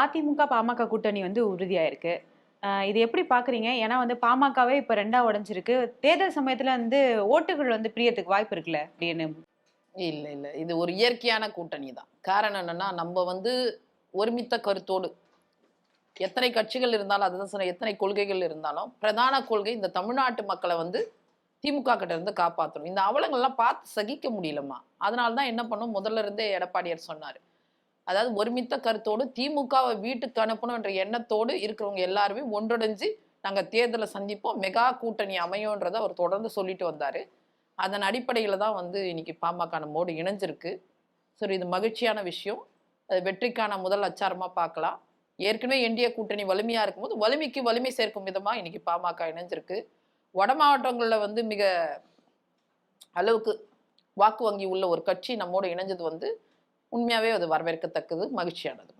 அதிமுக பாமக கூட்டணி வந்து உறுதியாயிருக்கு. இது எப்படி பாக்குறீங்க? ஏன்னா வந்து பாமகவே இப்ப ரெண்டா உடைஞ்சிருக்கு. தேர்தல் சமயத்துல வந்து ஓட்டுகள் வந்து பிரியத்துக்கு வாய்ப்பு இருக்குல்ல? அப்படின்னு. இல்லை இல்லை. இது ஒரு இயற்கையான கூட்டணி தான். காரணம் என்னன்னா நம்ம வந்து ஒருமித்த கருத்தோடு. எத்தனை கட்சிகள் இருந்தாலும் அதுதான் சொன்ன எத்தனை கொள்கைகள் இருந்தாலும் பிரதான கொள்கை இந்த தமிழ்நாட்டு மக்களை வந்து திமுக கிட்ட இருந்து காப்பாற்றணும் இந்த அவலங்கள்லாம் பார்த்து சகிக்க முடியலம்மா. அதனால தான் என்ன பண்ணும்? முதல்ல இருந்தே எடப்பாடியார் சொன்னார். அதாவது ஒருமித்த கருத்தோடு திமுகவை வீட்டுக்கு அனுப்பணும் என்ற எண்ணத்தோடு இருக்கிறவங்க எல்லாருமே ஒன்றடைஞ்சு நாங்கள் தேர்தலை சந்திப்போம். மெகா கூட்டணி அமையோன்றதை அவர் தொடர்ந்து சொல்லிட்டு வந்தார். அதன் அடிப்படையில் தான் வந்து இன்னைக்கு பாமக நம்மோடு இணைஞ்சிருக்கு. சரி இது மகிழ்ச்சியான விஷயம். அது வெற்றிக்கான முதல் அச்சாரமாக பார்க்கலாம். ஏற்கனவே என்டிஏ கூட்டணி வலிமையாக இருக்கும்போது வலிமைக்கு வலிமை சேர்க்கும் விதமாக இன்னைக்கு பாமக இணைஞ்சிருக்கு. வட மாவட்டங்களில் வந்து மிக அளவுக்கு வாக்கு வங்கி உள்ள ஒரு கட்சி நம்மோடு இணைஞ்சது வந்து உண்மையாகவே அது வரவேற்கத்தக்கது மகிழ்ச்சியானது.